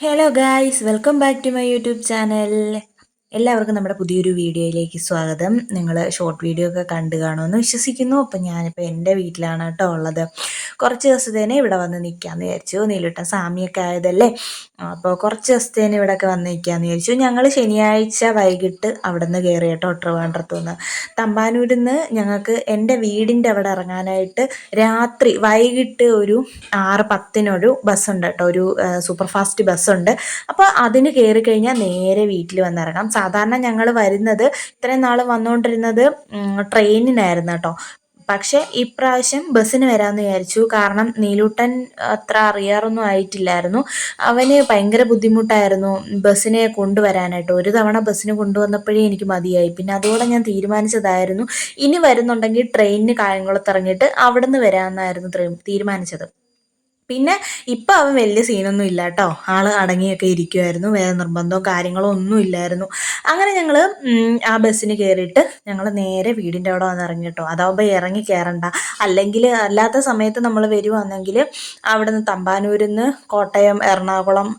Hello guys welcome back to my YouTube channel എല്ലാവർക്കും നമ്മുടെ പുതിയൊരു വീഡിയോയിലേക്ക് സ്വാഗതം. നിങ്ങൾ ഷോർട്ട് വീഡിയോ ഒക്കെ കണ്ടു കാണുമെന്ന് വിശ്വസിക്കുന്നു. അപ്പം ഞാനിപ്പോൾ എന്റെ വീട്ടിലാണ് കേട്ടോ ഉള്ളത്. കുറച്ച് ദിവസത്തേനെ ഇവിടെ വന്ന് നിൽക്കാമെന്ന് വിചാരിച്ചു. നീലിട്ട സാമിയൊക്കെ ആയതല്ലേ? അപ്പോൾ കുറച്ച് ദിവസത്തേന് ഇവിടെയൊക്കെ വന്ന് നിൽക്കാമെന്ന് വിചാരിച്ചു. ഞങ്ങൾ ശനിയാഴ്ച വൈകിട്ട് അവിടെ നിന്ന് കയറി കേട്ടോ ട്രിവാൻഡ്രത്തു നിന്ന്. തമ്പാനൂരിൽ നിന്ന് ഞങ്ങൾക്ക് എന്റെ വീടിന്റെ അവിടെ ഇറങ്ങാനായിട്ട് രാത്രി വൈകിട്ട് ഒരു ആറ് പത്തിനൊരു ബസ്സുണ്ട് കേട്ടോ. ഒരു സൂപ്പർ ഫാസ്റ്റ് ബസ്സുണ്ട്. അപ്പോൾ അതിന് കയറി കഴിഞ്ഞാൽ നേരെ വീട്ടിൽ വന്നിറങ്ങാം. സാധാരണ ഞങ്ങൾ വരുന്നത് ഇത്രയും നാൾ വന്നുകൊണ്ടിരുന്നത് ട്രെയിനിനായിരുന്നു കേട്ടോ പക്ഷെ ഇപ്രാവശ്യം ബസ്സിന് വരാമെന്ന് വിചാരിച്ചു. കാരണം നീലൂട്ടൻ അത്ര അറിയാറൊന്നും ആയിട്ടില്ലായിരുന്നു. അവന് ഭയങ്കര ബുദ്ധിമുട്ടായിരുന്നു ബസ്സിനെ കൊണ്ടുവരാനായിട്ട്. ഒരു തവണ ബസ്സിന് കൊണ്ടുവന്നപ്പോഴേ എനിക്ക് മതിയായി. പിന്നെ അതോടെ ഞാൻ തീരുമാനിച്ചതായിരുന്നു. ഇനി വരുന്നുണ്ടെങ്കിൽ ട്രെയിനിന് കായംകുളത്ത് ഇറങ്ങിയിട്ട് അവിടെ നിന്ന് വരാമെന്നായിരുന്നു തീരുമാനിച്ചത്. പിന്നെ ഇപ്പം അവൻ വലിയ സീനൊന്നും ഇല്ല കേട്ടോ ആൾ അടങ്ങിയൊക്കെ ഇരിക്കുമായിരുന്നു വേറെ നിർബന്ധമോ കാര്യങ്ങളോ ഒന്നും ഇല്ലായിരുന്നു. അങ്ങനെ ഞങ്ങൾ ആ ബസ്സിന് കയറിയിട്ട് ഞങ്ങൾ നേരെ വീടിന്റെ അവിടെ വന്ന് ഇറങ്ങി കേട്ടോ അതാവുമ്പോൾ ഇറങ്ങി കയറണ്ട അല്ലെങ്കിൽ അല്ലാത്ത സമയത്ത് നമ്മൾ വരുവാണെങ്കിൽ അവിടെ നിന്ന് തമ്പാനൂരിൽ നിന്ന് കോട്ടയം എറണാകുളം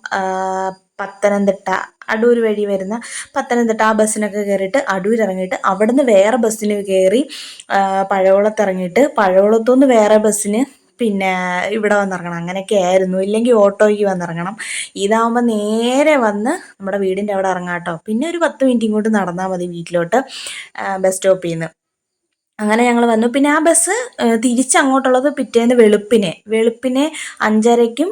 പത്തനംതിട്ട അടൂർ വഴി വരുന്ന പത്തനംതിട്ട ആ ബസ്സിനൊക്കെ കയറിയിട്ട് അടൂർ ഇറങ്ങിയിട്ട് അവിടുന്ന് വേറെ ബസ്സിന് കയറി പഴവളത്ത് ഇറങ്ങിയിട്ട് പഴവളത്തുനിന്ന് വേറെ ബസ്സിന് പിന്നെ ഇവിടെ വന്നിറങ്ങണം. അങ്ങനെയൊക്കെ ആയിരുന്നു. ഇല്ലെങ്കിൽ ഓട്ടോയ്ക്ക് വന്നിറങ്ങണം. ഇതാവുമ്പോൾ നേരെ വന്ന് നമ്മുടെ വീടിന്റെ അവിടെ ഇറങ്ങാം കേട്ടോ. പിന്നെ ഒരു പത്ത് മിനിറ്റ് ഇങ്ങോട്ട് നടന്നാൽ മതി വീട്ടിലോട്ട് ബസ് സ്റ്റോപ്പിൽ നിന്ന് അങ്ങനെ ഞങ്ങൾ വന്നു. പിന്നെ ആ ബസ് തിരിച്ചങ്ങോട്ടുള്ളത് പിറ്റേന്ന് വെളുപ്പിനെ. വെളുപ്പിനെ അഞ്ചരയ്ക്കും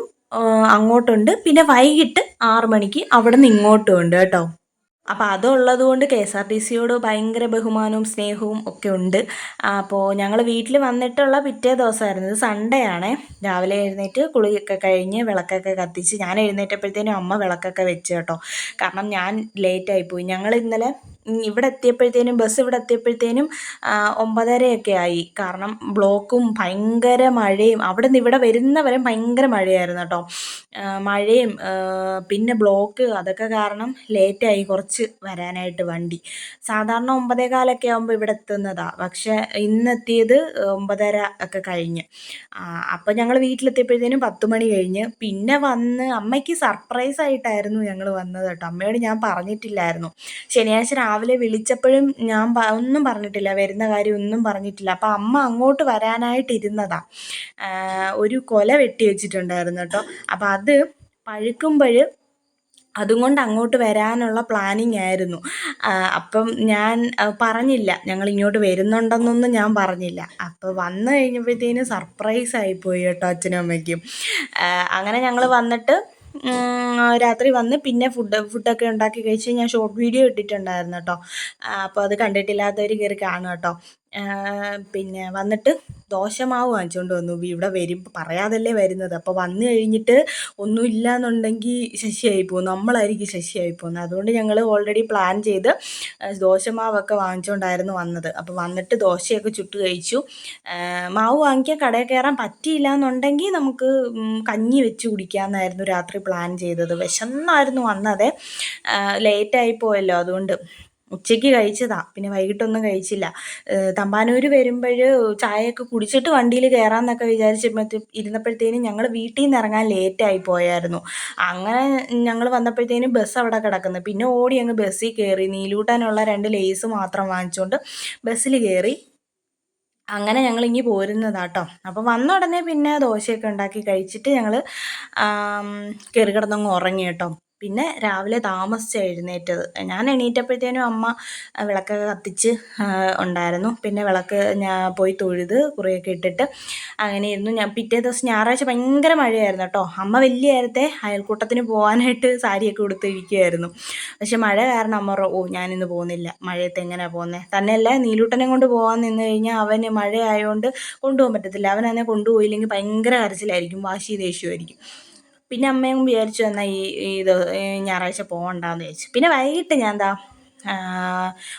അങ്ങോട്ടുണ്ട്. പിന്നെ വൈകിട്ട് ആറ് മണിക്ക് അവിടെ നിന്ന് ഇങ്ങോട്ടും ഉണ്ട് കേട്ടോ. അപ്പോൾ അതുള്ളത് കൊണ്ട് കെ എസ് ആർ ടി സിയോട് ഭയങ്കര ബഹുമാനവും സ്നേഹവും ഒക്കെ ഉണ്ട്. അപ്പോൾ ഞങ്ങൾ വീട്ടിൽ വന്നിട്ടുള്ള പിറ്റേ ദിവസമായിരുന്നു. ഇത് സൺഡേ ആണ്. രാവിലെ എഴുന്നേറ്റ് കുളിയൊക്കെ കഴിഞ്ഞ് വിളക്കൊക്കെ കത്തിച്ച് ഞാൻ എഴുന്നേറ്റപ്പോഴത്തേനും അമ്മ വിളക്കൊക്കെ വെച്ച് കേട്ടോ. കാരണം ഞാൻ ലേറ്റായിപ്പോയി ഞങ്ങൾ ഇന്നലെ ഇവിടെ എത്തിയപ്പോഴത്തേനും ബസ് ഇവിടെ എത്തിയപ്പോഴത്തേനും ഒമ്പതരയൊക്കെ ആയി. കാരണം ബ്ലോക്കും ഭയങ്കര മഴയും അവിടെ നിന്ന് ഇവിടെ വരുന്നവരെ ഭയങ്കര മഴയായിരുന്നു കേട്ടോ. മഴയും പിന്നെ ബ്ലോക്ക് അതൊക്കെ കാരണം ലേറ്റായി കുറച്ച് വരാനായിട്ട് വണ്ടി. സാധാരണ ഒമ്പതേ കാലൊക്കെ ആകുമ്പോൾ ഇവിടെ എത്തുന്നതാണ് പക്ഷേ ഇന്നെത്തിയത് ഒമ്പതര ഒക്കെ കഴിഞ്ഞ്. അപ്പോൾ ഞങ്ങൾ വീട്ടിലെത്തിയപ്പോഴത്തേനും പത്ത് മണി കഴിഞ്ഞ്. പിന്നെ വന്ന് അമ്മയ്ക്ക് സർപ്രൈസ് ആയിട്ടായിരുന്നു ഞങ്ങൾ വന്നത് കേട്ടോ. അമ്മയോട് ഞാൻ പറഞ്ഞിട്ടില്ലായിരുന്നു. ശനിയാഴ്ച രാവിലെ വിളിച്ചപ്പോഴും ഞാൻ ഒന്നും പറഞ്ഞിട്ടില്ല വരുന്ന കാര്യം ഒന്നും പറഞ്ഞിട്ടില്ല. അപ്പം അമ്മ അങ്ങോട്ട് വരാനായിട്ടിരുന്നതാ. ഒരു കൊല വെട്ടി വെച്ചിട്ടുണ്ടായിരുന്നു കേട്ടോ. അപ്പം അത് പഴുക്കുമ്പോൾ അതും കൊണ്ട് അങ്ങോട്ട് വരാനുള്ള പ്ലാനിങ് ആയിരുന്നു. അപ്പം ഞാൻ പറഞ്ഞില്ല. ഞങ്ങൾ ഇങ്ങോട്ട് വരുന്നുണ്ടെന്നൊന്നും ഞാൻ പറഞ്ഞില്ല. അപ്പോൾ വന്നു കഴിഞ്ഞപ്പോഴത്തേനും സർപ്രൈസ് ആയിപ്പോയി കേട്ടോ അച്ഛനും അമ്മയ്ക്കും. അങ്ങനെ ഞങ്ങൾ വന്നിട്ട് രാത്രി വന്ന് പിന്നെ ഫുഡ് ഫുഡൊക്കെ ഉണ്ടാക്കി കഴിച്ച് ഞാൻ ഷോർട്ട് വീഡിയോ ഇട്ടിട്ടുണ്ടായിരുന്നു കേട്ടോ അപ്പോൾ അത് കണ്ടിട്ടില്ലാത്തവർ കയറി കാണുക കേട്ടോ പിന്നെ വന്നിട്ട് ദോശമാവ് വാങ്ങിച്ചുകൊണ്ട് വന്നു. ഇവിടെ വരും പറയാതല്ലേ വരുന്നത്. അപ്പോൾ വന്നു കഴിഞ്ഞിട്ട് ഒന്നുമില്ല എന്നുണ്ടെങ്കിൽ ശശിയായി പോകും നമ്മളായിരിക്കും ശശിയായി പോകുന്നത്. അതുകൊണ്ട് ഞങ്ങൾ ഓൾറെഡി പ്ലാൻ ചെയ്ത് ദോശമാവൊക്കെ വാങ്ങിച്ചുകൊണ്ടായിരുന്നു വന്നത്. അപ്പോൾ വന്നിട്ട് ദോശയൊക്കെ ചുട്ട് കഴിച്ചു. മാവ് വാങ്ങിക്കാൻ കടയിൽ കയറാൻ പറ്റിയില്ല എന്നുണ്ടെങ്കിൽ നമുക്ക് കഞ്ഞി വെച്ച് കുടിക്കാമെന്നായിരുന്നു രാത്രി പ്ലാൻ ചെയ്തത്. വിശന്നായിരുന്നു വന്നത്. ലേറ്റായി പോയല്ലോ. അതുകൊണ്ട് ഉച്ചയ്ക്ക് കഴിച്ചതാ. പിന്നെ വൈകിട്ടൊന്നും കഴിച്ചില്ല. തമ്പാനൂർ വരുമ്പോൾ ചായയൊക്കെ കുടിച്ചിട്ട് വണ്ടിയിൽ കയറാമെന്നൊക്കെ വിചാരിച്ചപ്പോഴത്തെ ഇരുന്നപ്പോഴത്തേനും ഞങ്ങൾ വീട്ടിൽ നിന്ന് ഇറങ്ങാൻ ലേറ്റായി പോയായിരുന്നു. അങ്ങനെ ഞങ്ങൾ വന്നപ്പോഴത്തേനും ബസ് അവിടെ കിടക്കുന്നു. പിന്നെ ഓടി അങ്ങ് ബസ്സിൽ കയറി നീലൂട്ടാനുള്ള രണ്ട് ലേസ് മാത്രം വാങ്ങിച്ചുകൊണ്ട് ബസ്സിൽ കയറി അങ്ങനെ ഞങ്ങൾ ഇങ്ങി പോരുന്നതാട്ടോ. അപ്പോൾ വന്ന ഉടനെ പിന്നെ ദോശയൊക്കെ ഉണ്ടാക്കി കഴിച്ചിട്ട് ഞങ്ങൾ കയറി കിടന്നങ്ങ് ഉറങ്ങി കേട്ടോ. പിന്നെ രാവിലെ താമസിച്ച് എഴുന്നേറ്റത്. ഞാൻ എണീറ്റപ്പോഴത്തേനും അമ്മ വിളക്കൊക്കെ കത്തിച്ച് ഉണ്ടായിരുന്നു. പിന്നെ വിളക്ക് ഞാൻ പോയി തൊഴുത് കുറേയൊക്കെ ഇട്ടിട്ട് അങ്ങനെ ഇരുന്നു ഞാൻ പിറ്റേ ദിവസം ഞായറാഴ്ച ഭയങ്കര മഴയായിരുന്നു കേട്ടോ. അമ്മ വലിയ നേരത്തെ അയൽക്കൂട്ടത്തിന് പോകാനായിട്ട് സാരിയൊക്കെ കൊടുത്തിരിക്കുകയായിരുന്നു പക്ഷെ മഴ കാരണം അമ്മ ഓ ഞാനിന്ന് പോകുന്നില്ല. മഴയത്ത് എങ്ങനെയാണ് പോകുന്നത് തന്നെയല്ല നീലൂട്ടനെ കൊണ്ട് പോകാൻ നിന്ന് കഴിഞ്ഞാൽ അവന് മഴയായതുകൊണ്ട് കൊണ്ടുപോകാൻ പറ്റത്തില്ല. അവനെ കൊണ്ടുപോയില്ലെങ്കിൽ ഭയങ്കര കരച്ചിലായിരിക്കും വാശി ദേഷ്യമായിരിക്കും പിന്നെ അമ്മയും വിചാരിച്ചു എന്നാൽ ഈ ഇത് ഞായറാഴ്ച പോകണ്ടെന്ന് വിചാരിച്ചു. പിന്നെ വൈകിട്ട് ഞാൻ എന്താ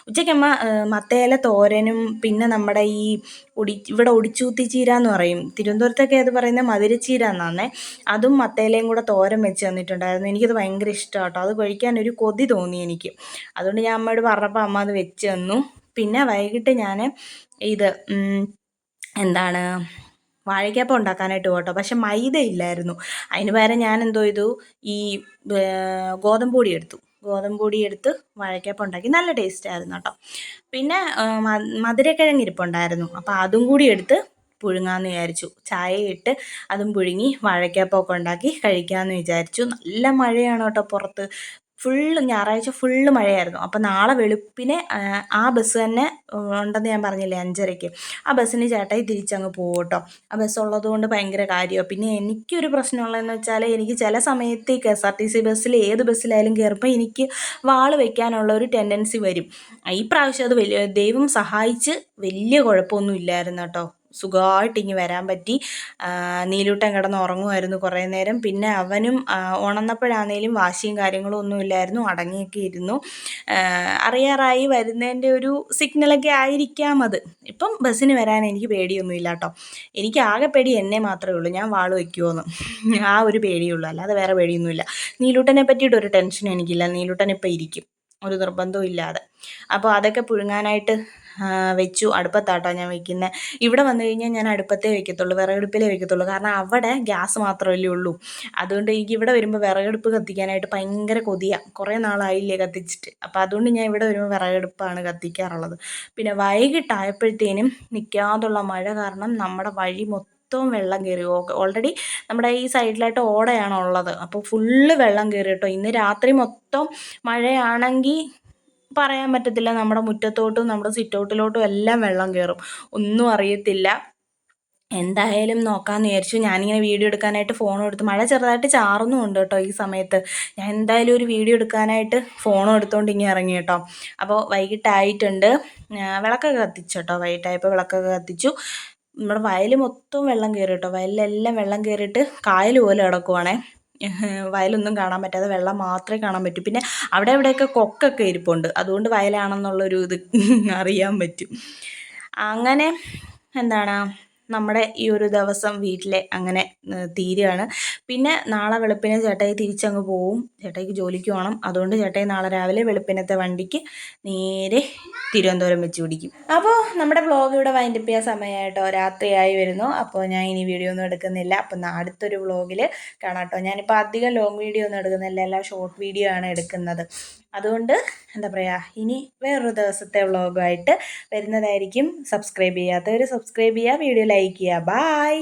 ഉച്ചയ്ക്കമ്മ മത്തേല തോരനും പിന്നെ നമ്മുടെ ഈ ഒടി ഇവിടെ ഒടിച്ചൂത്തി ചീര എന്ന് പറയും. തിരുവനന്തപുരത്തൊക്കെ അത് പറയുന്നത് മധുരച്ചീര എന്നാന്നേ. അതും മത്തേലയും കൂടെ തോരൻ വെച്ച് തന്നിട്ടുണ്ടായിരുന്നു. എനിക്കത് ഭയങ്കര ഇഷ്ടമാണ് കേട്ടോ അത് കഴിക്കാൻ ഒരു കൊതി തോന്നി എനിക്ക്. അതുകൊണ്ട് ഞാൻ അമ്മയോട് പറഞ്ഞപ്പോൾ അമ്മ അത് വെച്ച് തന്നു. പിന്നെ വൈകിട്ട് ഞാൻ ഇത് എന്താണ് വാഴയ്ക്കപ്പം ഉണ്ടാക്കാനായിട്ട് പോട്ടോ. പക്ഷെ മൈദ ഇല്ലായിരുന്നു. അതിന് പകരം ഞാൻ എന്തോ ചെയ്തു? ഈ ഗോതമ്പ് പൊടി എടുത്തു. ഗോതമ്പ് പൊടി എടുത്ത് വാഴയ്ക്കപ്പം ഉണ്ടാക്കി. നല്ല ടേസ്റ്റ് ആയിരുന്നു കേട്ടോ. പിന്നെ മധുരക്കിഴങ്ങ് ഇരിപ്പുണ്ടായിരുന്നു. അപ്പോൾ അതും കൂടി എടുത്ത് പുഴുങ്ങാമെന്ന് വിചാരിച്ചു. ചായ ഇട്ട് അതും പുഴുങ്ങി വാഴയ്ക്കപ്പമൊക്കെ ഉണ്ടാക്കി കഴിക്കാമെന്ന് വിചാരിച്ചു. നല്ല മഴയാണ് കേട്ടോ പുറത്ത്. ഫുള്ള് ഞായറാഴ്ച ഫുള്ള് മഴയായിരുന്നു. അപ്പോൾ നാളെ വെളുപ്പിനെ ആ, ബസ് തന്നെ ഉണ്ടെന്ന് ഞാൻ പറഞ്ഞില്ലേ അഞ്ചരയ്ക്ക്. ആ ബസ്സിന് ചേട്ടായി തിരിച്ചങ്ങ് പോകും കേട്ടോ ആ ബസ് ഉള്ളതുകൊണ്ട് ഭയങ്കര കാര്യമാണ് പിന്നെ എനിക്കൊരു പ്രശ്നമുള്ളതെന്ന് വെച്ചാൽ എനിക്ക് ചില സമയത്ത് K S R T C ബസ്സിൽ ഏത് ബസ്സിലായാലും കയറുമ്പോൾ എനിക്ക് വാൾ വെക്കാനുള്ള ഒരു ടെൻഡൻസി വരും. ഈ പ്രാവശ്യം അത് വലിയ ദൈവം സഹായിച്ച് വലിയ കുഴപ്പമൊന്നും ഇല്ലായിരുന്നു കേട്ടോ. സുഖമായിട്ട് ഇങ്ങ് വരാൻ പറ്റി. നീലൂട്ടൻ കിടന്ന് ഉറങ്ങുമായിരുന്നു കുറേ നേരം. പിന്നെ അവനും ഉണർന്നപ്പോഴാണേലും വാശിയും കാര്യങ്ങളും ഒന്നും ഇല്ലായിരുന്നു. അടങ്ങിയൊക്കെ ഇരുന്നു. അറിയാറായി വരുന്നതിന്റെ ഒരു സിഗ്നലൊക്കെ ആയിരിക്കാം അത്. ഇപ്പം ബസ്സിന് വരാൻ എനിക്ക് പേടിയൊന്നുമില്ല കേട്ടോ. എനിക്ക് ആകെ പേടി എന്നെ മാത്രമേ ഉള്ളൂ. ഞാൻ വാൾ വയ്ക്കുമോയെന്ന് ആ ഒരു പേടിയുള്ളൂ അല്ലാതെ വേറെ പേടിയൊന്നുമില്ല. നീലൂട്ടനെ പറ്റിയിട്ട് ഒരു ടെൻഷനും എനിക്കില്ല. നീലൂട്ടൻ ഇപ്പം ഇരിക്കും. ഒരു നിർബന്ധവും ഇല്ലാതെ. അപ്പോൾ അതൊക്കെ പുഴുങ്ങാനായിട്ട് വെച്ചു. അടുപ്പത്താട്ടോ ഞാൻ വെക്കുന്നത് ഇവിടെ വന്നു കഴിഞ്ഞാൽ ഞാൻ അടുപ്പത്തേ വെക്കത്തുള്ളൂ വിറകടുപ്പിലേ വെക്കത്തുള്ളൂ. കാരണം അവിടെ ഗ്യാസ് മാത്രമല്ലേ ഉള്ളൂ. അതുകൊണ്ട് എനിക്ക് ഇവിടെ വരുമ്പോൾ വിറകടുപ്പ് കത്തിക്കാനായിട്ട് ഭയങ്കര കൊതിയാണ് കുറേ നാളായില്ലേ കത്തിച്ചിട്ട്. അപ്പോൾ അതുകൊണ്ട് ഞാൻ ഇവിടെ വരുമ്പോൾ വിറകടുപ്പാണ് കത്തിക്കാറുള്ളത്. പിന്നെ വൈകിട്ടായപ്പോഴത്തേനും നിൽക്കാതുള്ള മഴ കാരണം നമ്മുടെ വഴി മൊത്തവും വെള്ളം കയറി ഓൾറെഡി നമ്മുടെ ഈ സൈഡിലായിട്ട് ഓടയാണ് ഉള്ളത് അപ്പോൾ ഫുള്ള് വെള്ളം കയറി കേട്ടോ. ഇന്ന് രാത്രി മൊത്തം മഴയാണെങ്കിൽ പറയാൻ പറ്റത്തില്ല. നമ്മുടെ മുറ്റത്തോട്ടും നമ്മുടെ സിറ്റൗട്ടിലോട്ടും എല്ലാം വെള്ളം കയറും ഒന്നും അറിയത്തില്ല. എന്തായാലും നോക്കാമെന്ന് വിചാരിച്ചു. ഞാനിങ്ങനെ വീഡിയോ എടുക്കാനായിട്ട് ഫോൺ എടുത്ത് മഴ ചെറുതായിട്ട് ചാറുന്നും ഉണ്ട് കേട്ടോ ഈ സമയത്ത്. ഞാൻ എന്തായാലും ഒരു വീഡിയോ എടുക്കാനായിട്ട് ഫോണും എടുത്തുകൊണ്ട് ഇങ്ങനെ ഇറങ്ങി കേട്ടോ. അപ്പോൾ വൈകിട്ടായിട്ടുണ്ട്. വിളക്കൊക്കെ കത്തിച്ചു കേട്ടോ. വൈകിട്ടായപ്പോൾ വിളക്കൊക്കെ കത്തിച്ചു. നമ്മുടെ വയൽ മൊത്തം വെള്ളം കയറി കേട്ടോ. വയലിലെല്ലാം വെള്ളം കയറിയിട്ട് കായൽ പോലെ കിടക്കുവാണേ. വയലൊന്നും കാണാൻ പറ്റാതെ വെള്ളം മാത്രമേ കാണാൻ പറ്റൂ. പിന്നെ അവിടെ ഇവിടെയൊക്കെ കൊക്കൊക്കെ ഇരിപ്പുണ്ട്. അതുകൊണ്ട് വയലാണെന്നുള്ളൊരു ഇത് അറിയാൻ പറ്റും. അങ്ങനെ എന്താണ്? നമ്മുടെ ഈ ഒരു ദിവസം വീട്ടിലെ അങ്ങനെ തീരുകയാണ്. പിന്നെ നാളെ വെളുപ്പിനെ ചേട്ടായി തിരിച്ചങ്ങ് പോവും. ചേട്ടായിക്ക് ജോലിക്ക് പോകണം അതുകൊണ്ട് ചേട്ടായി നാളെ രാവിലെ വെളുപ്പിനത്തെ വണ്ടിക്ക് നേരെ തിരുവനന്തപുരം വെച്ച് പിടിക്കും. അപ്പോൾ നമ്മുടെ വ്ളോഗ് ഇവിടെ വൈൻഡപ്പ് ചെയ്യാൻ സമയമായിട്ടോ രാത്രിയായി വരുന്നു. അപ്പോൾ ഞാൻ ഇനി വീഡിയോ ഒന്നും എടുക്കുന്നില്ല. അപ്പം അടുത്തൊരു വ്ളോഗിൽ കാണാം കേട്ടോ ഞാനിപ്പോൾ അധികം ലോങ് വീഡിയോ ഒന്നും എടുക്കുന്നില്ല. എല്ലാം ഷോർട്ട് വീഡിയോ ആണ് എടുക്കുന്നത്. അതുകൊണ്ട് എന്താ പറയുക ഇനി വേറൊരു ദിവസത്തെ വ്ളോഗായിട്ട് വരുന്നതായിരിക്കും. സബ്സ്ക്രൈബ് ചെയ്യാത്തവർ സബ്സ്ക്രൈബ് ചെയ്യുക വീഡിയോ ലൈക്ക് ചെയ്യുക ബായ്